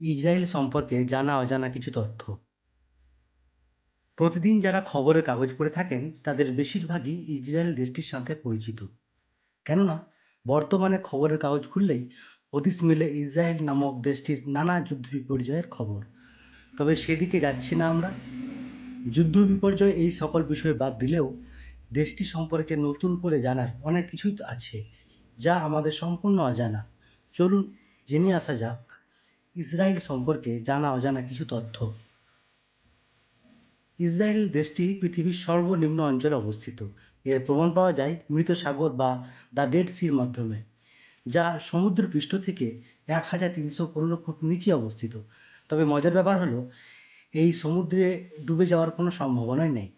Israel সম্পর্কে জানা অজানা কিছু তথ্য। প্রতিদিন যারা খবরের কাগজ পড়ে থাকেন, তাদের বেশিরভাগই ইসরায়েল দেশটির সাথে পরিচিত। কেননা, বর্তমানে খবরের কাগজ খুললেই হদিস মিলে ইসরায়েল নামক দেশটির নানা যুদ্ধ বিপর্যয়ের খবর। তবে সেদিকে যাচ্ছি না আমরা। যুদ্ধ বিপর্যয় এই সকল বিষয় বাদ দিলেও দেশটি সম্পর্কে নতুন করে জানার অনেক কিছুই আছে, যা আমাদের সম্পূর্ণ অজানা। চলুন জেনে আসা যাক ইসরায়েল সম্পর্কে জানা অজানা কিছু তথ্য। ইসরায়েল দেশটি পৃথিবীর সর্বনিম্ন অঞ্চলে অবস্থিত। এর প্রমাণ পাওয়া যায় মৃত সাগর বা দ্য ডেড সির মাধ্যমে, যা সমুদ্র পৃষ্ঠ থেকে এক হাজার তিনশো পনেরো ফুট নিচে অবস্থিত। তবে মজার ব্যাপার হলো, এই সমুদ্রে ডুবে যাওয়ার কোনো সম্ভাবনাই নেই।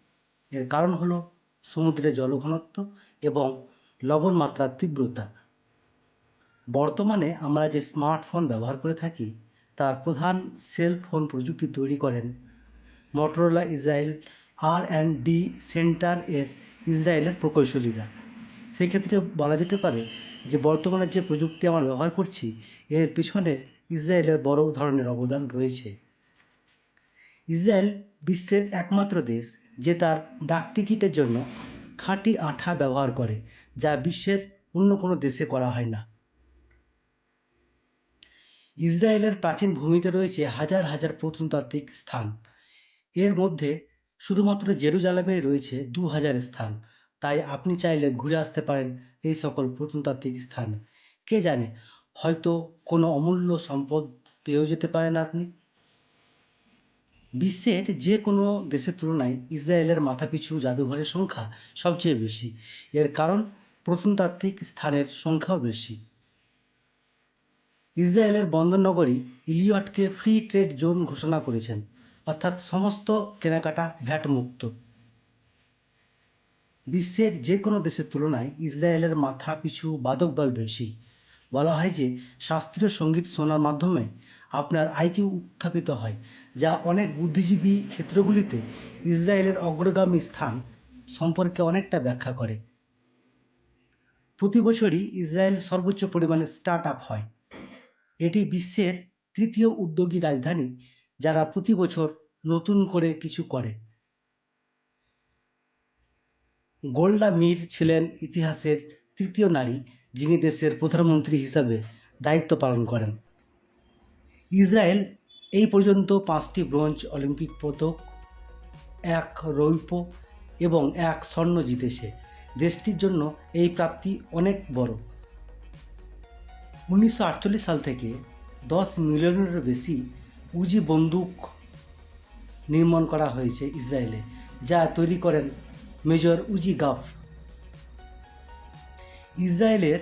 এর কারণ হলো সমুদ্রের জলঘনত্ব এবং লবণ মাত্রার তীব্রতা। বর্তমানে আমরা যে স্মার্টফোন ব্যবহার করে থাকি তার প্রধান সেল ফোন প্রযুক্তি তৈরি করেন। Motorola Israel R and D centre এর ইসরায়েলের প্রকৌশলীরা। সেক্ষেত্রে বলা যেতে পারে যে, বর্তমানে যে প্রযুক্তি আমরা ব্যবহার করছি, এর পিছনে ইসরায়েলের বড় ধরনের অবদান রয়েছে। ইসরায়েল বিশ্বের একমাত্র দেশ যে তার ডাক টিকিটের জন্য খাঁটি আঠা ব্যবহার করে, যা বিশ্বের অন্য কোনো দেশে করা হয় না। ইসরায়েলের প্রাচীন ভূমিতে রয়েছে হাজার হাজার প্রত্নতাত্ত্বিক স্থান। এর মধ্যে শুধুমাত্র জেরুজালেমে রয়েছে দু হাজার স্থান। তাই আপনি চাইলে ঘুরে আসতে পারেন এই সকল প্রত্নতাত্ত্বিক স্থান। কে জানে, হয়তো কোনো অমূল্য সম্পদ পেয়েও যেতে পারেন আপনি। বিশ্বের যে কোনো দেশের তুলনায় ইসরায়েলের মাথাপিছু জাদুঘরের সংখ্যা সবচেয়ে বেশি। এর কারণ প্রত্নতাত্ত্বিক স্থানের সংখ্যাও বেশি। ইসরায়েলের বন্দরনগরী ইলিয়টকে ফ্রি ট্রেড জোন ঘোষণা করেছেন, অর্থাৎ সমস্ত কেনাকাটা ভ্যাট মুক্ত বিশ্বের যে কোনো দেশের তুলনায় ইসরায়েলের মাথা পিছু বাদক দল বেশি। বলা হয় যে, শাস্ত্রীয় সংগীত শোনার মাধ্যমে আপনার আইকিউ উত্থাপিত হয়, যা অনেক বুদ্ধিজীবী ক্ষেত্রগুলিতে ইসরায়েলের অগ্রগামী স্থান সম্পর্কে অনেকটা ব্যাখ্যা করে। প্রতি বছরই ইসরায়েল সর্বোচ্চ পরিমাণে স্টার্ট আপ হয়। এটি বিশ্বের তৃতীয় উদ্যোগী রাজধানী, যারা প্রতি বছর নতুন করে কিছু করে। গোল্ডা মীর ছিলেন ইতিহাসের তৃতীয় নারী, যিনি দেশের প্রধানমন্ত্রী হিসাবে দায়িত্ব পালন করেন। ইসরায়েল এই পর্যন্ত পাঁচটি ব্রোঞ্জ অলিম্পিক পদক, এক রৌপ্য এবং এক স্বর্ণ জিতেছে। দেশটির জন্য এই প্রাপ্তি অনেক বড়। উনিশশো আটচল্লিশ সাল থেকে দশ মিলিয়নেরও বেশি উজি বন্দুক নির্মাণ করা হয়েছে ইসরায়েলে, যা তৈরি করেন মেজর উজি গাফ। ইসরায়েলের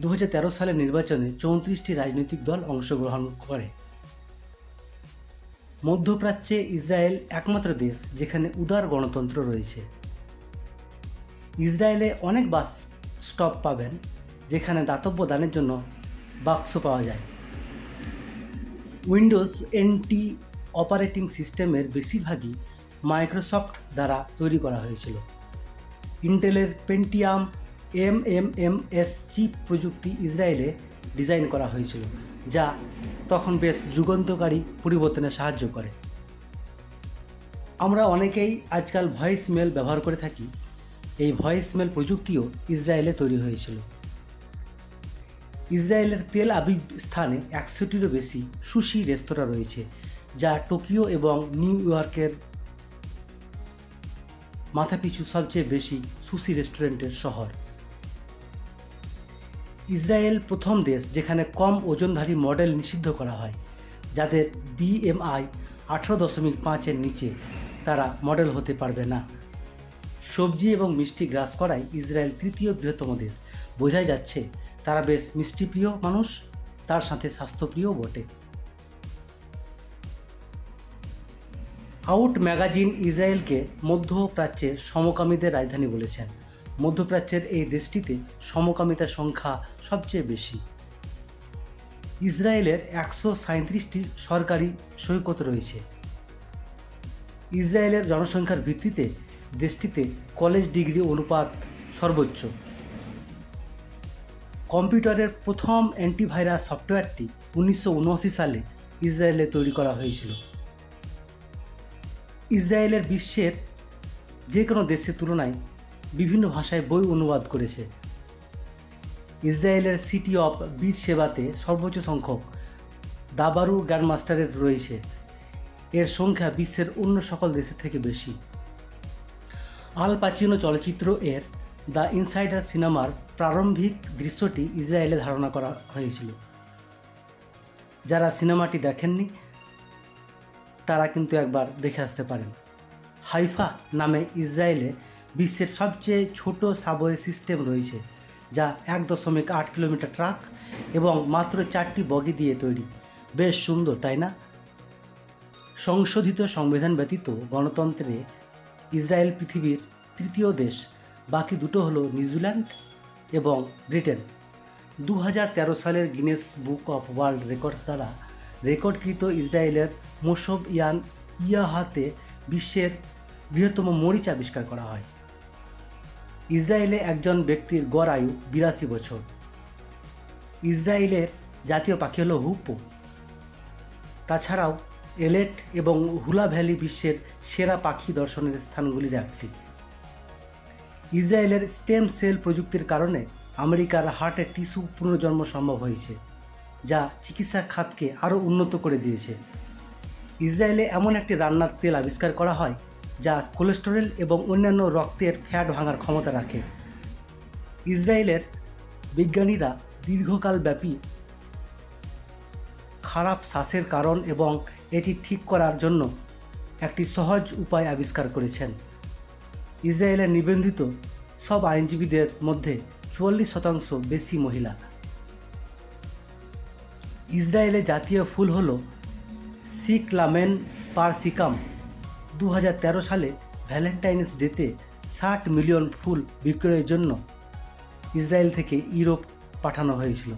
দু হাজার তেরো সালের নির্বাচনে চৌত্রিশটি রাজনৈতিক দল অংশগ্রহণ করে। মধ্যপ্রাচ্যে ইসরায়েল একমাত্র দেশ যেখানে উদার গণতন্ত্র রয়েছে। ইসরায়েলে অনেক বাস স্টপ পাবেন, যেখানে দাতব্য দানের জন্য বাক্স পাওয়া যায়। উইন্ডোজ এনটি অপারেটিং সিস্টেমের বেশিরভাগই মাইক্রোসফট দ্বারা তৈরি করা হয়েছিল। ইন্টেলের Pentium M M M S chip প্রযুক্তি ইসরায়েলে ডিজাইন করা হয়েছিল, যা তখন বেশ যুগান্তকারী পরিবর্তনে সাহায্য করে। আমরা অনেকেই আজকাল ভয়েস মেল ব্যবহার করে থাকি। এই ভয়েস মেল প্রযুক্তিও ইসরায়েলে তৈরি হয়েছিল। ইসরায়েলের তেল আবিব স্থানে একশোটিরও বেশি সুশি রেস্তোরাঁ রয়েছে, যা টোকিও এবং নিউ ইয়র্কের মাথাপিছু সবচেয়ে বেশি সুশি রেস্টুরেন্টের শহর। ইসরায়েল প্রথম দেশ যেখানে কম ওজনধারী মডেল নিষিদ্ধ করা হয়, যাদের বিএমআই আঠারো দশমিক পাঁচের নিচে তারা মডেল হতে পারবে না। সবজি এবং মিষ্টি গ্রাস করায় ইসরায়েল তৃতীয় বৃহত্তম দেশ। বোঝাই যাচ্ছে তারা বেশ মিষ্টিপ্রিয় মানুষ, তার সাথে স্বাস্থ্যপ্রিয় বটে। আউট ম্যাগাজিন ইসরায়েলকে মধ্যপ্রাচ্যের সমকামীদের রাজধানী বলেছেন। মধ্যপ্রাচ্যের এই দেশটিতে সমকামিতার সংখ্যা সবচেয়ে বেশি। ইসরায়েলের একশো সাঁত্রিশটি সরকারি সৈকত রয়েছে। ইসরায়েলের জনসংখ্যার ভিত্তিতে দেশটিতে কলেজ ডিগ্রি অনুপাত সর্বোচ্চ। কম্পিউটারের প্রথম অ্যান্টিভাইরাস সফটওয়্যারটি উনিশশো উনআশি সালে ইসরায়েলে তৈরি করা হয়েছিল। ইসরায়েলের বিশ্বের যে কোনো দেশের তুলনায় বিভিন্ন ভাষায় বই অনুবাদ করেছে। ইসরায়েলের সিটি অফ বীর সেবাতে সর্বোচ্চ সংখ্যক দাবারু গ্র্যান্ডমাস্টারের রয়েছে। এর সংখ্যা বিশ্বের অন্য সকল দেশের থেকে বেশি। আল পাচিনো চলচ্চিত্র এর দ্য ইনসাইডার সিনেমার প্রারম্ভিক দৃশ্যটি ইসরায়েলে ধারণা করা হয়েছিল। যারা সিনেমাটি দেখেননি, তারা কিন্তু একবার দেখে আসতে পারেন। হাইফা নামে ইসরায়েলে বিশ্বের সবচেয়ে ছোট সাবওয়ে সিস্টেম রয়েছে, যা এক দশমিক আট কিলোমিটার ট্রাক এবং মাত্র চারটি বগি দিয়ে তৈরি। বেশ সুন্দর, তাই না? সংশোধিত সংবিধান ব্যতীত গণতন্ত্রে ইসরায়েল পৃথিবীর তৃতীয় দেশ। বাকি দুটো হলো নিউজিল্যান্ড এবং ব্রিটেন। দু হাজার তেরো সালের Guinness Book of World Records দ্বারা রেকর্ডকৃত ইসরায়েলের মোসব ইয়ান ইয়াহাতে বিশ্বের বৃহত্তম মরিচ আবিষ্কার করা হয়। ইসরায়েলে একজন ব্যক্তির গড় আয়ু বিরাশি বছর। ইসরায়েলের জাতীয় পাখি হলো হুপো। তাছাড়াও এলেট এবং হুলা ভ্যালি বিশ্বের সেরা পাখি দর্শনের স্থানগুলির একটি। ইসরায়েলের স্টেম সেল প্রযুক্তির কারণে আমেরিকার হার্টের টিস্যু পুনর্জন্ম সম্ভব হয়েছে, যা চিকিৎসা খাতকে আরও উন্নত করে দিয়েছে। ইসরায়েলে এমন একটি রান্নার তেল আবিষ্কার করা হয়, যা কোলেস্টেরল এবং অন্যান্য রক্তের ফ্যাট ভাঙার ক্ষমতা রাখে। ইসরায়েলের বিজ্ঞানীরা দীর্ঘকাল ব্যাপী খারাপ শ্বাসের কারণ এবং এটি ঠিক করার জন্য একটি সহজ উপায় আবিষ্কার করেছেন। ইসরায়েলের নিবন্ধিত সব আইনজীবীদের মধ্যে চুয়াল্লিশ শতাংশ বেশি মহিলা। ইসরায়েলের জাতীয় ফুল হল সিকলামেন পারসিকাম। দু হাজার তেরো সালে ভ্যালেন্টাইন্স ডেতে ষাট মিলিয়ন ফুল বিক্রয়ের জন্য ইসরায়েল থেকে ইউরোপ পাঠানো হয়েছিল।